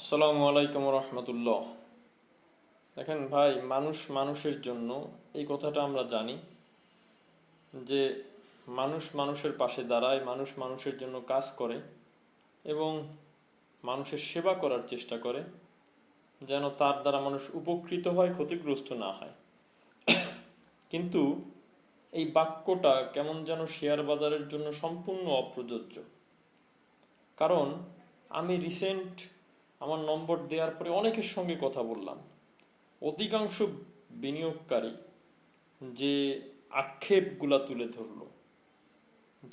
আসসালামু আলাইকুম রহমতুল্লাহ। দেখেন ভাই, মানুষ মানুষের জন্য এই কথাটা আমরা জানি যে মানুষ মানুষের পাশে দাঁড়ায়, মানুষ মানুষের জন্য কাজ করে এবং মানুষের সেবা করার চেষ্টা করে যেন তার দ্বারা মানুষ উপকৃত হয়, ক্ষতিগ্রস্ত না হয়। কিন্তু এই বাক্যটা কেমন যেন শেয়ার বাজারের জন্য সম্পূর্ণ অপ্রযোজ্য। কারণ আমি রিসেন্ট আমার নম্বর দেওয়ার পরে অনেকের সঙ্গে কথা বললাম। অধিকাংশ বিনিয়োগকারী যে আক্ষেপগুলা তুলে ধরলো,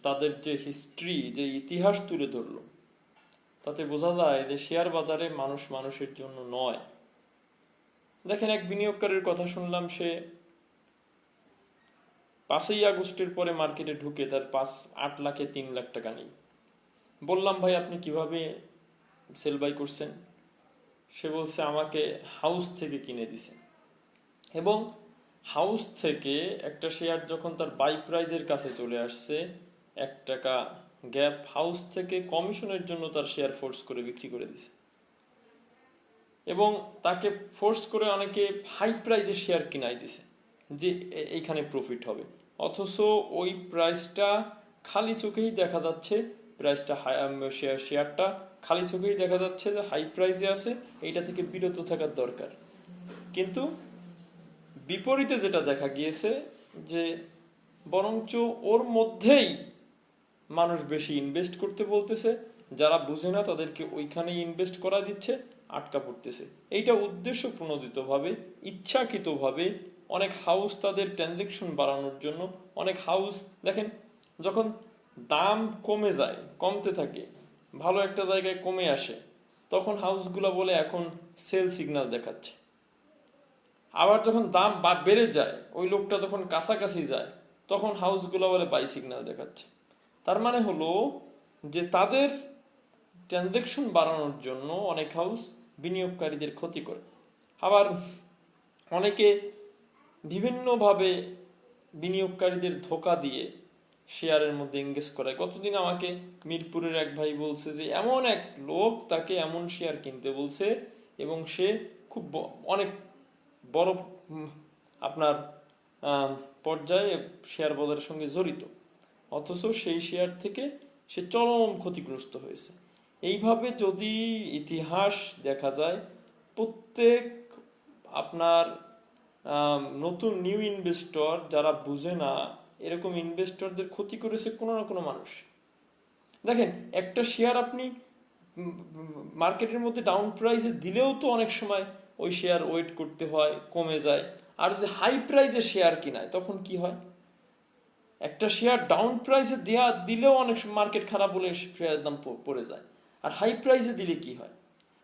তাদের যে হিস্ট্রি যে ইতিহাস তুলে ধরলো, তাতে বোঝা যায় যে শেয়ার বাজারে মানুষ মানুষের জন্য নয়। দেখেন, এক বিনিয়োগকারীর কথা শুনলাম, সে পাঁচই আগস্টের পরে মার্কেটে ঢুকে তার পাঁচ, আট লাখে তিন লাখ টাকা নেই। বললাম, ভাই, আপনি কীভাবে সেল বাই করছেন? সে বলছে, আমাকে হাউস থেকে কিনে দিছে। এবং হাউস থেকে একটা শেয়ার যখন তার বাই প্রাইজের কাছে চলে আসছে, এক টাকা গ্যাপ হাউস থেকে কমিশনের জন্য তার শেয়ার ফোর্স করে বিক্রি করে দিছে। এবং তাকে ফোর্স করে অনেকে হাই প্রাইজের শেয়ার কিনাই দিছে, যে এইখানে প্রফিট হবে। অথচ ওই প্রাইসটা খালি চোখেই দেখা যাচ্ছে প্রাইসটা হাই শেয়ারটা খালি চোখেই দেখা যাচ্ছে যে হাই প্রাইসে আছে, এইটা থেকে বিরত থাকার দরকার। কিন্তু বিপরীতে যেটা দেখা গিয়েছে যে বরঞ্চ ওর মধ্যেই মানুষ বেশি ইনভেস্ট করতে বলতেছে, যারা বুঝে না তাদেরকে ওইখানেই ইনভেস্ট করা দিচ্ছে, আটকা পড়তেছে। এইটা উদ্দেশ্য প্রণোদিতভাবে ইচ্ছাকৃতভাবে অনেক হাউস তাদের ট্রানজেকশন বাড়ানোর জন্য, অনেক হাউস দেখেন, যখন দাম কমে যায়, কমতে থাকে, ভালো একটা জায়গায় কমে আসে, তখন হাউসগুলো বলে এখন সেল সিগনাল দেখাচ্ছে। আবার যখন দাম বেড়ে যায়, ওই লোকটা যখন কাছাকাছি যায়, তখন হাউসগুলো বলে বাই সিগন্যাল দেখাচ্ছে। তার মানে হলো যে তাদের ট্রানজেকশন বাড়ানোর জন্য অনেক হাউস বিনিয়োগকারীদের ক্ষতি করে। আবার অনেকে বিভিন্নভাবে বিনিয়োগকারীদের ধোকা দিয়ে শেয়ারের মধ্যে এঙ্গেজ করায় কতদিন আমাকে মিরপুরের এক ভাই বলছে যে, এমন এক লোক তাকে এমন শেয়ার কিনতে বলছে এবং সে খুব অনেক বড় আপনার পর্যায়ে শেয়ার বাজারের সঙ্গে জড়িত। অথচ সেই শেয়ার থেকে সে চরম ক্ষতিগ্রস্ত হয়েছে। এইভাবে যদি ইতিহাস দেখা যায়, প্রত্যেক আপনার নতুন নিউ ইনভেস্টর যারা বুঝে না এরকম ইনভেস্টরদের ক্ষতি করেছে কোনো না কোনো মানুষ। দেখেন, একটা শেয়ার আপনি মার্কেটের মধ্যে ডাউন প্রাইসে দিলেও তো অনেক সময় ওই শেয়ার ওয়েট করতে হয়, কমে যায়। আর যদি হাই প্রাইসে শেয়ার কিনায়, তখন কি হয়? একটা শেয়ার ডাউন প্রাইসে দেওয়া দিলেও অনেক সময় মার্কেট খারাপ হলে শেয়ারের দাম পড়ে যায়। আর হাই প্রাইসে দিলে কি হয়?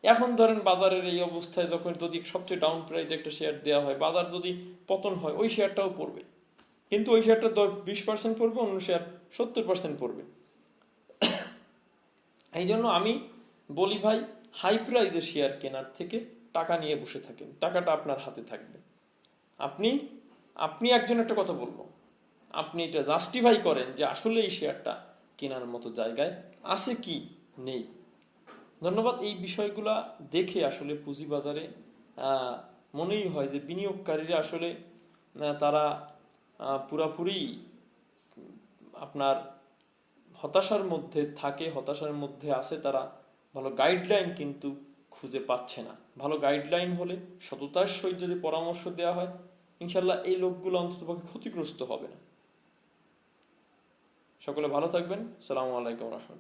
এখন ধরেন বাজারের এই অবস্থায় যখন যদি সবচেয়ে ডাউন প্রাইসে একটা শেয়ার দেওয়া হয়, বাজার যদি পতন হয়, ওই শেয়ারটাও পড়বে। কিন্তু ওই শেয়ারটা দশ, বিশ পার্সেন্ট পড়বে, অন্য শেয়ার সত্তর পার্সেন্ট পড়বে। এই জন্য আমি বলি ভাই হাই প্রাইজের শেয়ার কেনার থেকে টাকা নিয়ে বসে থাকেন। টাকাটা আপনার হাতে থাকবে। আপনি আপনি একজন একটা কথা বলব। আপনি এটা জাস্টিফাই করেন যে আসলে এই শেয়ারটা কেনার মতো জায়গায় আছে কি নেই। ধন্যবাদ। এই বিষয়গুলা দেখে আসলে পুঁজিবাজারে মনেই হয় যে বিনিয়োগকারীরা আসলে তারা পুরাপুরি আপনার হতাশার মধ্যে থাকে, হতাশার মধ্যে আছে তারা, ভালো গাইডলাইন কিন্তু খুঁজে পাচ্ছে না। ভালো গাইডলাইন হলে সততার সহিত যদি পরামর্শ দেওয়া হয় ইনশাল্লাহ এই লোকগুলো অন্ততপক্ষে ক্ষতিগ্রস্ত হবে না। সকলে ভালো থাকবেন। সালামু আলাইকুম রহমতুল্লাহ।